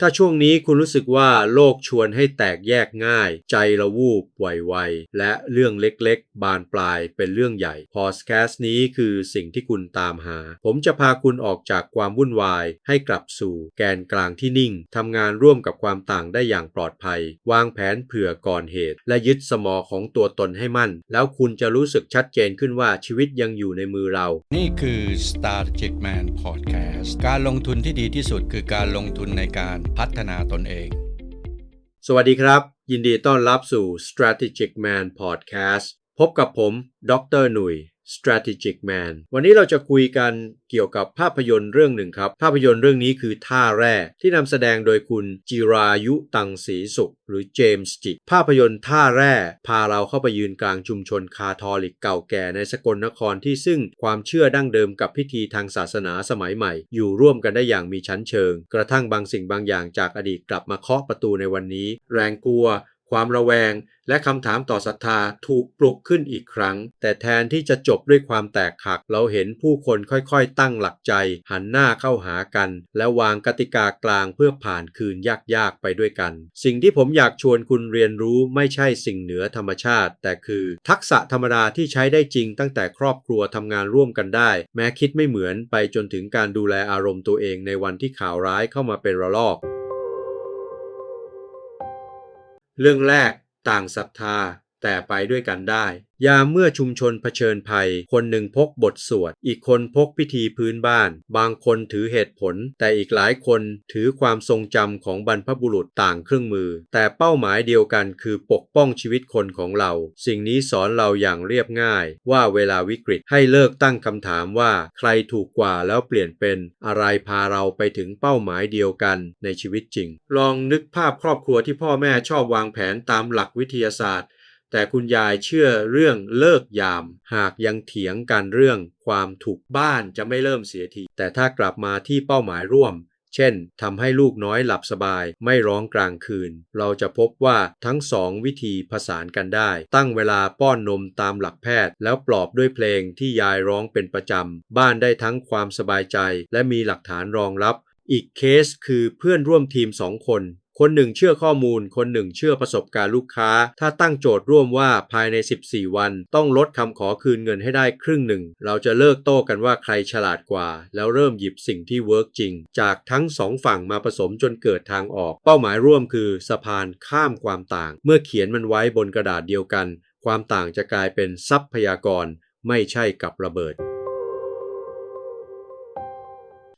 ถ้าช่วงนี้คุณรู้สึกว่าโลกชวนให้แตกแยกง่าย ใจระวูบไวๆ และเรื่องเล็กๆ บานปลายเป็นเรื่องใหญ่ พอสแคสต์นี้คือสิ่งที่คุณตามหา ผมจะพาคุณออกจากความวุ่นวาย ให้กลับสู่แกนกลางที่นิ่ง ทำงานร่วมกับความต่างได้อย่างปลอดภัย วางแผนเผื่อก่อนเหตุ และยึดสมอของตัวตนให้มั่น แล้วคุณจะรู้สึกชัดเจนขึ้นว่าชีวิตยังอยู่ในมือเรา นี่คือ Strategic Man Podcast การลงทุนที่ดีที่สุดคือการลงทุนในการพัฒนาตนเอง สวัสดีครับ ยินดีต้อนรับสู่ Strategic Man Podcast พบกับผม ดรหนุย Strategic Man วันนี้เราจะคุยกันเกี่ยวกับภาพยนตร์เรื่องหนึ่งครับ ภาพยนตร์เรื่องนี้คือท่าแร่ที่นำแสดงโดยคุณจิรายุตังศรีสุข หรือเจมส์จิภาพยนตร์ท่าแร่พาเราเข้าไปยืนกลางชุมชนคาทอลิกเก่าแก่ในสกลนครที่ซึ่งความเชื่อดั้งเดิมกับพิธีทางศาสนาสมัยใหม่ อยู่ร่วมกันได้อย่างมีชั้นเชิง กระทั่งบางสิ่งบางอย่างจากอดีตกลับมาเคาะประตูในวันนี้ แรงกลัว ความระแวง และคำถามต่อศรัทธาถูกปลุกขึ้นอีกครั้ง แต่แทนที่จะจบด้วยความแตกหัก เราเห็นผู้คนค่อยๆ ตั้งหลักใจ หันหน้าเข้าหากัน และวางกติกากลางเพื่อผ่านคืนยากๆ ไปด้วยกัน สิ่งที่ผมอยากชวนคุณเรียนรู้ไม่ใช่สิ่งเหนือธรรมชาติ แต่คือ ทักษะธรรมดาที่ใช้ได้จริง ตั้งแต่ครอบครัวทำงานร่วมกันได้ แม้คิดไม่เหมือนไปจนถึงการดูแลอารมณ์ตัวเองในวันที่ข่าวร้ายเข้ามาเป็นระลอก เรื่องแรกต่างศรัทธา แต่ไปด้วยกันได้ ยามเมื่อชุมชนเผชิญภัย คนหนึ่งพกบทสวด อีกคนพกพิธีพื้นบ้าน บางคนถือเหตุผล แต่อีกหลายคนถือความทรงจำของบรรพบุรุษต่างเครื่องมือ แต่เป้าหมายเดียวกันคือปกป้องชีวิตคนของเรา สิ่งนี้สอนเราอย่างเรียบง่าย ว่าเวลาวิกฤตให้เลิกตั้งคำถามว่า ใครถูกกว่าแล้วเปลี่ยนเป็น อะไรพาเราไปถึงเป้าหมายเดียวกันในชีวิตจริง ลองนึกภาพครอบครัวที่พ่อแม่ชอบวางแผนตามหลักวิทยาศาสตร์ แต่คุณยายเชื่อเรื่องเลิกยาม หากยังเถียงกันเรื่องความถูกบ้านจะไม่เริ่มเสียที แต่ถ้ากลับมาที่เป้าหมายร่วม เช่นทำให้ลูกน้อยหลับสบายไม่ร้องกลางคืน เราจะพบว่าทั้งสองวิธีผสานกันได้ ตั้งเวลาป้อนนมตามหลักแพทย์ แล้วปลอบด้วยเพลงที่ยายร้องเป็นประจำ บ้านได้ทั้งความสบายใจ และมีหลักฐานรองรับ อีกเคสคือเพื่อนร่วมทีมสองคน คนหนึ่งเชื่อข้อมูล คนหนึ่งเชื่อประสบการณ์ลูกค้า ถ้าตั้งโจทย์ร่วมว่าภายใน 14 วัน ต้องลดคำขอคืนเงินให้ได้ครึ่งหนึ่ง เราจะเลิกโต้กันว่าใครฉลาดกว่า แล้วเริ่มหยิบสิ่งที่เวิร์กจริง จากทั้งสองฝั่งมาผสมจนเกิดทางออก เป้าหมายร่วมคือสะพานข้ามความต่าง เมื่อเขียนมันไว้บนกระดาษเดียวกัน ความต่างจะกลายเป็นทรัพยากร ไม่ใช่กับระเบิด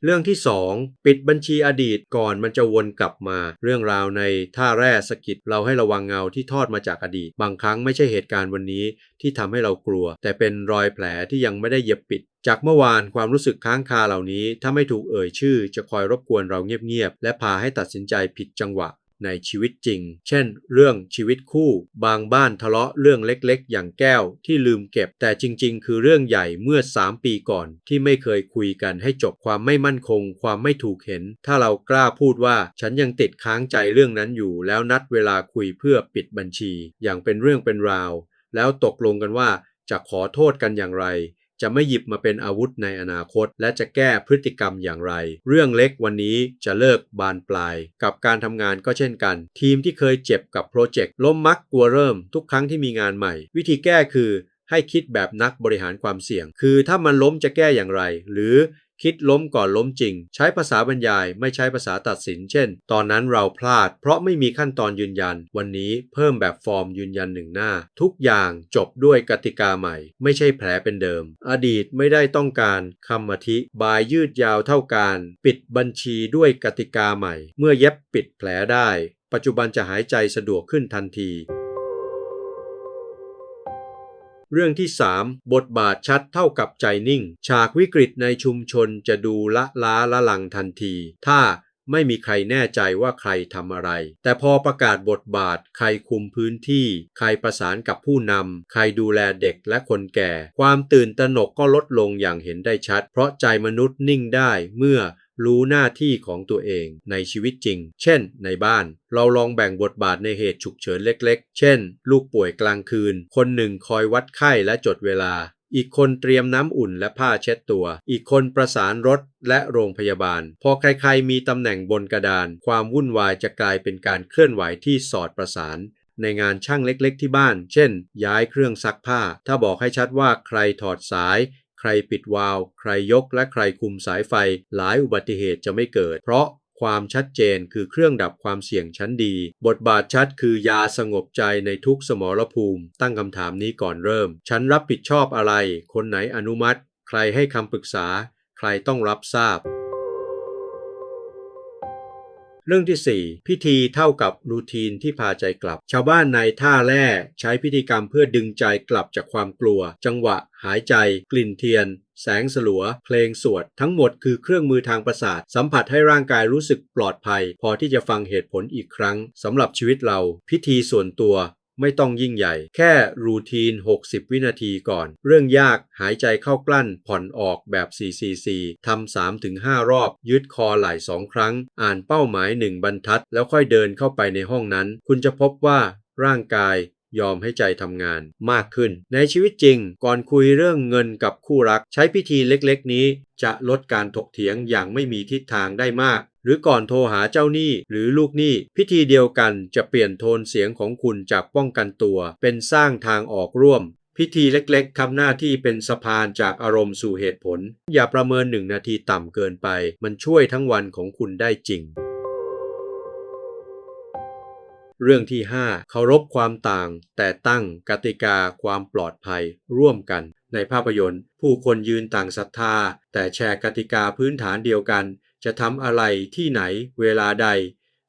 เรื่องที่ 2 ปิดบัญชีอดีตก่อนมันจะวนกลับมา เรื่องราวในท่าแร่สกิดเราให้ระวังเงาที่ทอดมาจากอดีต บางครั้งไม่ใช่เหตุการณ์วันนี้ที่ทำให้เรากลัว แต่เป็นรอยแผลที่ยังไม่ได้เย็บปิด จากเมื่อวานความรู้สึกค้างคาเหล่านี้ ถ้าไม่ถูกเอ่ยชื่อ จะคอยรบกวนเราเงียบๆและพาให้ตัดสินใจผิดจังหวะ ในชีวิตจริง เช่น เรื่องชีวิตคู่ บางบ้านทะเลาะเรื่องเล็กๆ อย่างแก้วที่ลืมเก็บ แต่จริง ๆ คือเรื่องใหญ่เมื่อ 3 ปีก่อน ที่ไม่เคยคุยกันให้จบความไม่มั่นคง ความไม่ถูกเห็น ถ้าเรากล้าพูดว่าฉันยังติดค้างใจเรื่องนั้นอยู่ แล้วนัดเวลาคุยเพื่อปิดบัญชี อย่างเป็นเรื่องเป็นราว แล้วตกลงกันว่าจะขอโทษกันอย่างไร จะไม่หยิบมาเป็นอาวุธในอนาคต และจะแก้พฤติกรรมอย่างไร เรื่องเล็กวันนี้จะเลิกบานปลาย กับการทำงานก็เช่นกัน ทีมที่เคยเจ็บกับโปรเจกต์ล้มมักกลัวเริ่มทุกครั้งที่มีงานใหม่ วิธีแก้คือให้คิดแบบนักบริหารความเสี่ยง คือถ้ามันล้มจะแก้อย่างไร หรือ คิดล้มก่อนล้มจริง ใช้ภาษาบรรยายไม่ใช้ภาษาตัดสิน เช่น ตอนนั้นเราพลาด เพราะไม่มีขั้นตอนยืนยัน วันนี้เพิ่มแบบฟอร์มยืนยันหนึ่งหน้า ทุกอย่างจบด้วยกติกาใหม่ ไม่ใช่แผลเป็นเดิม อดีตไม่ได้ต้องการคำอธิบายยืดยาวเท่าการ ปิดบัญชีด้วยกติกาใหม่ เมื่อเย็บปิดแผลได้ ปัจจุบันจะหายใจสะดวกขึ้นทันที เรื่องที่ 3 บทบาทชัดเท่ากับใจนิ่ง ฉากวิกฤตในชุมชนจะดูละล้าละลังทันที ถ้าไม่มีใครแน่ใจว่าใครทำอะไร แต่พอประกาศบทบาท ใครคุมพื้นที่ ใครประสานกับผู้นำ ใครดูแลเด็กและคนแก่ ความตื่นตระหนกก็ลดลงอย่างเห็นได้ชัด เพราะใจมนุษย์นิ่งได้เมื่อ รู้หน้าที่ของตัวเองในชีวิตจริง เช่น ในบ้าน เราลองแบ่งบทบาทในเหตุฉุกเฉินเล็กๆ เช่น ลูกป่วยกลางคืน คนหนึ่งคอยวัดไข้และจดเวลา อีกคนเตรียมน้ำอุ่นและผ้าเช็ดตัว อีกคนประสานรถและโรงพยาบาล พอใครๆมีตำแหน่งบนกระดาน ความวุ่นวายจะกลายเป็นการเคลื่อนไหวที่สอดประสานในงานช่างเล็กๆที่บ้าน เช่น ย้ายเครื่องซักผ้า ถ้าบอกให้ชัดว่าใครถอดสาย ใครปิดวาล์วใครยกและใครคุมสายไฟ หลายอุบัติเหตุจะไม่เกิด เพราะความชัดเจนคือเครื่องดับความเสี่ยงชั้นดี บทบาทชัดคือยาสงบใจในทุกสมรภูมิ ตั้งคำถามนี้ก่อนเริ่ม ฉันรับผิดชอบอะไร คนไหนอนุมัติ ใครให้คำปรึกษา ใครต้องรับทราบ เรื่องที่ 4 พิธีเท่ากับรูทีนที่พาใจกลับ ชาวบ้านในท่าแร่ใช้พิธีกรรมเพื่อดึงใจกลับจากความกลัว จังหวะ หายใจ กลิ่นเทียน แสงสลัว เพลงสวด ทั้งหมดคือเครื่องมือทางประสาท สัมผัสให้ร่างกายรู้สึกปลอดภัย พอที่จะฟังเหตุผลอีกครั้งสำหรับชีวิตเรา พิธีส่วนตัว ไม่ต้องยิ่งใหญ่ แค่รูทีน 60 วินาทีก่อน เรื่องยากหายใจเข้ากลั้นผ่อนออกแบบ 444ทำ3-5 รอบ ยืดคอไหล่สองครั้ง อ่านเป้าหมาย 1 บรรทัด แล้วค่อยเดินเข้าไปในห้องนั้น คุณจะพบว่าร่างกาย ยอมให้ใจทำงานมากขึ้น ในชีวิตจริง ก่อนคุยเรื่องเงินกับคู่รัก ใช้พิธีเล็กๆ นี้ จะลดการถกเถียงอย่างไม่มีทิศทางได้มาก หรือก่อนโทรหาเจ้าหนี้หรือลูกหนี้ พิธีเดียวกันจะเปลี่ยนโทนเสียงของคุณจากป้องกันตัว เป็นสร้างทางออกร่วมพิธีเล็กๆ ทำหน้าที่เป็นสะพานจากอารมณ์สู่เหตุผล อย่าประเมินหนึ่งนาทีต่ำเกินไป มันช่วยทั้งวันของคุณได้จริง เรื่องที่ 5 เคารพความต่าง แต่ตั้งกติกาความปลอดภัยร่วมกัน ในภาพยนตร์ ผู้คนยืนต่างศรัทธา แต่แชร์กติกาพื้นฐานเดียวกัน จะทำอะไรที่ไหนเวลาใด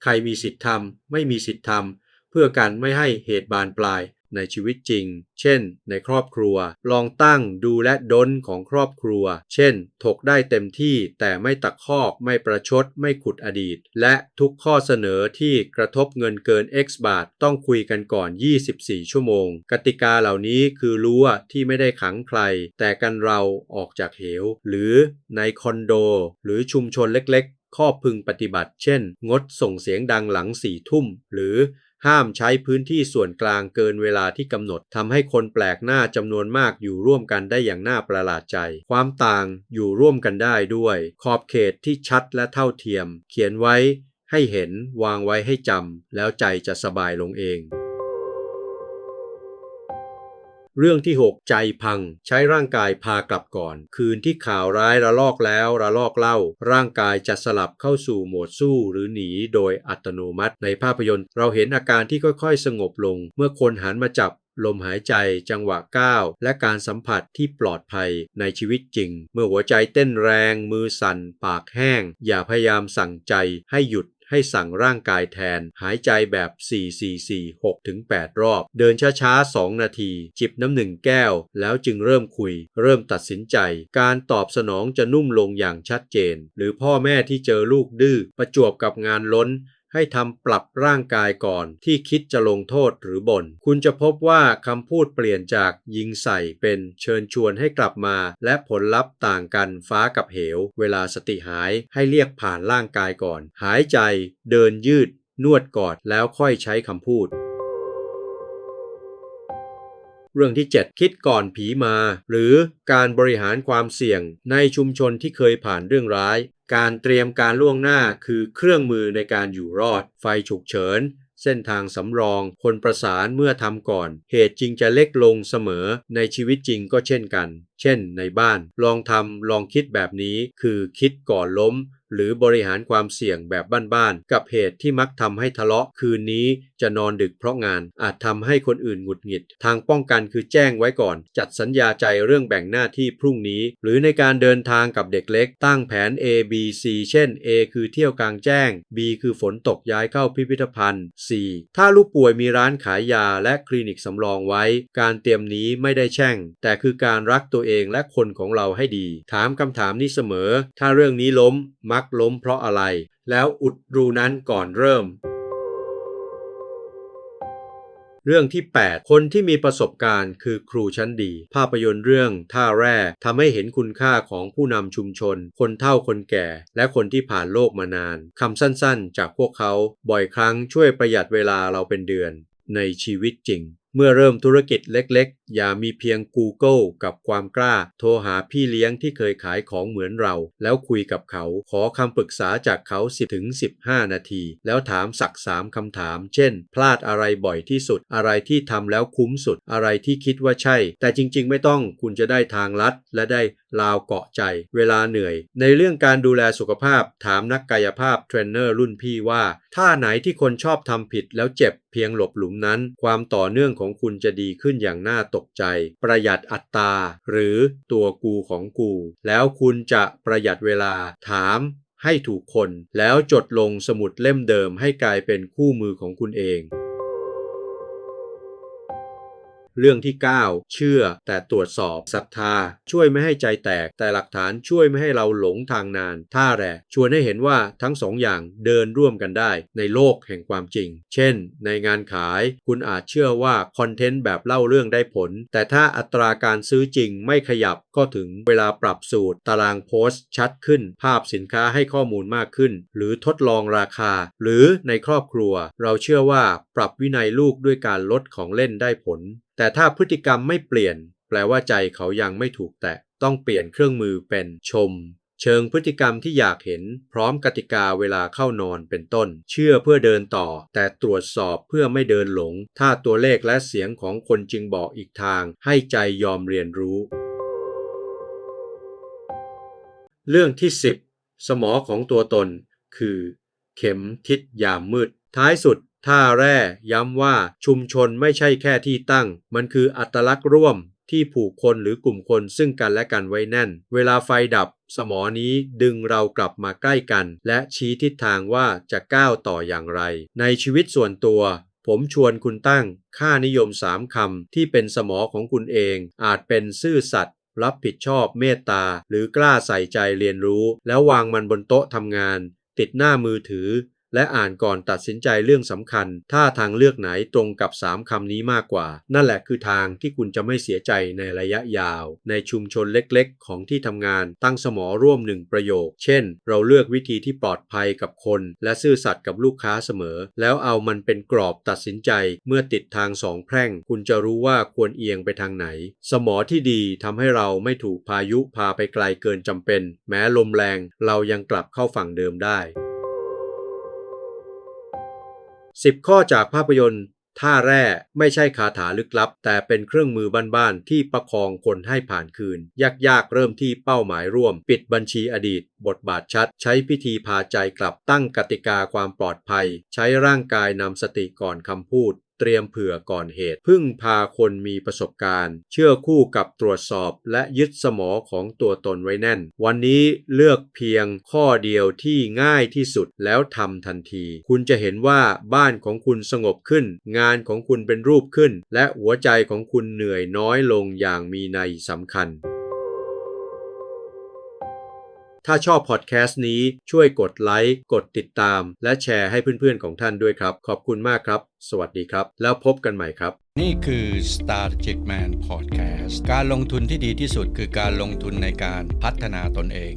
ใครมีสิทธิ์ทำไม่มีสิทธิ์ทำเพื่อกันไม่ให้เหตุบานปลาย ในชีวิตจริง เช่น ในครอบครัว ลองตั้งดูและดนของครอบครัว เช่น ถกได้เต็มที่แต่ไม่ตักคอกไม่ประชด ไม่ขุดอดีต และทุกข้อเสนอที่กระทบเงินเกิน X บาท ต้องคุยกันก่อน 24 ชั่วโมง กติกาเหล่านี้คือรั้วที่ไม่ได้ขังใคร แต่กันเราออกจากเหว หรือในคอนโด หรือชุมชนเล็ก ๆ ข้อพึงปฏิบัติ เช่น งดส่งเสียงดังหลังสี่ทุ่ม หรือ ห้ามใช้พื้นที่ส่วนกลางเกินเวลาที่กำหนดทำให้คนแปลกหน้าจำนวนมากอยู่ร่วมกันได้อย่างน่าประหลาดใจ ความต่างอยู่ร่วมกันได้ด้วย ขอบเขตที่ชัดและเท่าเทียม เขียนไว้ให้เห็นวางไว้ให้จำแล้วใจจะสบายลงเอง เรื่องที่ 6 ใจพัง ใช้ร่างกายพากลับก่อน คืนที่ข่าวร้ายระลอกแล้วระลอกเล่า ร่างกายจะสลับเข้าสู่โหมดสู้หรือหนีโดยอัตโนมัติ ในภาพยนตร์ เราเห็นอาการที่ค่อยๆ สงบลง เมื่อคนหันมาจับลมหายใจจังหวะก้าวและการสัมผัสที่ปลอดภัยในชีวิตจริง เมื่อหัวใจเต้นแรง มือสั่น ปากแห้ง อย่าพยายามสั่งใจให้หยุด ให้สั่งร่างกายแทน หายใจแบบ 4 4 4 6ถึง8รอบ เดินช้าๆ 2 นาที จิบน้ำหนึ่งแก้ว แล้วจึงเริ่มคุย เริ่มตัดสินใจ การตอบสนองจะนุ่มลงอย่างชัดเจน หรือพ่อแม่ที่เจอลูกดื้อประจวบกับงานล้น ให้ทำปรับร่างกายก่อนที่คิดจะลงโทษหรือบ่น คุณจะพบว่าคำพูดเปลี่ยนจากยิงใส่เป็นเชิญชวนให้กลับมา และผลลัพธ์ต่างกันฟ้ากับเหว เวลาสติหายให้เรียกผ่านร่างกายก่อน หายใจ เดินยืด นวดกอดแล้วค่อยใช้คำพูด เรื่องที่ 7 คิดก่อนผีมา หรือการบริหารความเสี่ยงในชุมชนที่เคยผ่านเรื่องร้าย การเตรียมการล่วงหน้าคือเครื่องมือในการอยู่รอด ไฟฉุกเฉิน เส้นทางสำรอง คนประสานเมื่อทำก่อน เหตุจริงจะเล็กลงเสมอ ในชีวิตจริงก็เช่นกัน เช่น ในบ้าน ลองทำลองคิดแบบนี้ คือคิดก่อนล้ม หรือบริหารความเสี่ยงแบบบ้านๆกับเหตุที่มักทำให้ทะเลาะคืนนี้จะนอนดึกเพราะงานอาจทำให้คนอื่นหงุดหงิด ทางป้องกันคือแจ้งไว้ก่อน จัดสัญญาใจเรื่องแบ่งหน้าที่พรุ่งนี้ หรือในการเดินทางกับเด็กเล็ก ตั้งแผน A B C เช่น A คือเที่ยวกลางแจ้ง B คือฝนตกย้ายเข้าพิพิธภัณฑ์ C ถ้าลูกป่วยมีร้านขายยาและคลินิกสำรองไว้ การเตรียมนี้ไม่ได้แช่ง แต่คือการรักตัวเองและคนของเราให้ดี ถามคำถามนี้เสมอ ถ้าเรื่องนี้ล้มมักล้มเพราะอะไร แล้วอุดรูนั้นก่อนเริ่ม เรื่องที่ 8 คนที่มีประสบการณ์คือครูชั้นดี ภาพยนตร์เรื่องท่าแร่ทำให้เห็นคุณค่าของผู้นำชุมชน คนเฒ่าคนแก่ และคนที่ผ่านโลกมานานคำสั้นๆ จากพวกเขาบ่อยครั้งช่วยประหยัดเวลาเราเป็นเดือน ในชีวิตจริงเมื่อเริ่มธุรกิจเล็ก อย่ามีเพียง Google กับความกล้า โทรหาพี่เลี้ยงที่เคยขายของเหมือนเรา แล้วคุยกับเขาขอคำปรึกษาจากเขา 10ถึง15 นาที แล้วถามสักสามคำถาม เช่น พลาดอะไรบ่อยที่สุด อะไรที่ทำแล้วคุ้มสุด อะไรที่คิดว่าใช่ แต่จริง ๆ ไม่ต้องคุณจะได้ทางลัด และได้ลาวเกาะใจ เวลาเหนื่อย ในเรื่องการดูแลสุขภาพ ถามนักกายภาพเทรนเนอร์รุ่นพี่ว่าท่าไหนที่คนชอบทำผิดแล้วเจ็บเพียงหลบหลุมนั้น ความต่อเนื่องของคุณจะดีขึ้นอย่างน่าตกใจ ประหยัดอัตราหรือตัวกูของกู แล้วคุณจะประหยัดเวลาถามให้ถูกคน แล้วจดลงสมุดเล่มเดิมให้กลายเป็นคู่มือของคุณเอง เรื่องที่ 9 เชื่อแต่ตรวจสอบศรัทธา ช่วยไม่ให้ใจแตก แต่หลักฐานช่วยไม่ให้เราหลงทางนาน ท่าแร่ชวนให้เห็นว่าทั้งสองอย่างเดินร่วมกันได้ ในโลกแห่งความจริง เช่น ในงานขายคุณอาจเชื่อว่าคอนเทนต์แบบเล่าเรื่องได้ผล แต่ถ้าอัตราการซื้อจริงไม่ขยับก็ถึงเวลาปรับสูตร ตารางโพสต์ ชัดขึ้น ภาพสินค้าให้ข้อมูลมากขึ้น หรือทดลองราคา หรือในครอบครัว เราเชื่อว่าปรับวินัยลูกด้วยการลดของเล่นได้ผลแต่ถ้าพฤติกรรมไม่เปลี่ยน แปลว่าใจเขายังไม่ถูกแตะ ต้องเปลี่ยนเครื่องมือเป็นชม เชิงพฤติกรรมที่อยากเห็น พร้อมกติกาเวลาเข้านอนเป็นต้น เชื่อเพื่อเดินต่อ แต่ตรวจสอบเพื่อไม่เดินหลง ถ้าตัวเลขและเสียงของคนจึงบอกอีกทาง ให้ใจยอมเรียนรู้ เรื่องที่ 10 สมอของตัวตน คือ เข็มทิศยามมืด ท้ายสุด ท่าแร่ย้ำว่าชุมชนไม่ใช่แค่ที่ตั้ง มันคืออัตลักษณ์ร่วมที่ผูกคนหรือกลุ่มคนซึ่งกันและกันไว้แน่น เวลาไฟดับ สมอนี้ดึงเรากลับมาใกล้กัน และชี้ทิศทางว่าจะก้าวต่ออย่างไร ในชีวิตส่วนตัว ผมชวนคุณตั้ง ค่านิยมสามคำที่เป็นสมอของคุณเอง อาจเป็นซื่อสัตย์รับผิดชอบเมตตา หรือกล้าใส่ใจเรียนรู้ แล้ววางมันบนโต๊ะทำงาน ติดหน้ามือถือ และอ่านก่อนตัดสินใจเรื่องสำคัญ ถ้าทางเลือกไหนตรงกับ 3คำนี้มากกว่า นั่นแหละคือทางที่คุณจะไม่เสียใจในระยะยาว ในชุมชนเล็กๆ ของที่ทำงานตั้งสมอร่วมหนึ่งประโยค เช่น เราเลือกวิธีที่ปลอดภัยกับคน และซื่อสัตย์กับลูกค้าเสมอ แล้วเอามันเป็นกรอบตัดสินใจ เมื่อติดทางสองแพร่ง คุณจะรู้ว่าควรเอียงไปทางไหน สมอที่ดีทำให้เราไม่ถูกพายุพาไปไกลเกินจำเป็น แม้ลมแรง เรายังกลับเข้าฝั่งเดิมได้ 10 ข้อจากภาพยนตร์ ท่าแร่ไม่ใช่คาถาลึกลับ แต่เป็นเครื่องมือบ้านๆที่ประคองคนให้ผ่านคืน ยากๆ เริ่มที่เป้าหมายร่วม ปิดบัญชีอดีต บทบาทชัด ใช้พิธีพาใจกลับตั้งกติกาความปลอดภัย ใช้ร่างกายนำสติก่อนคำพูด เตรียมเผื่อก่อนเหตุ พึ่งพาคนมีประสบการณ์ เชื่อคู่กับตรวจสอบและยึดสมอของตัวตนไว้แน่น วันนี้เลือกเพียงข้อเดียวที่ง่ายที่สุดแล้วทำทันที คุณจะเห็นว่าบ้านของคุณสงบขึ้น งานของคุณเป็นรูปขึ้น และหัวใจของคุณเหนื่อยน้อยลงอย่างมีนัยสำคัญ ถ้าชอบพอดแคสต์นี้ช่วยกดไลค์ กดติดตาม และแชร์ให้เพื่อนๆของท่านด้วยครับ ขอบคุณมากครับ สวัสดีครับ แล้วพบกันใหม่ครับ นี่คือ Strategic Man Podcast การลงทุนที่ดีที่สุดคือการลงทุนในการพัฒนาตนเอง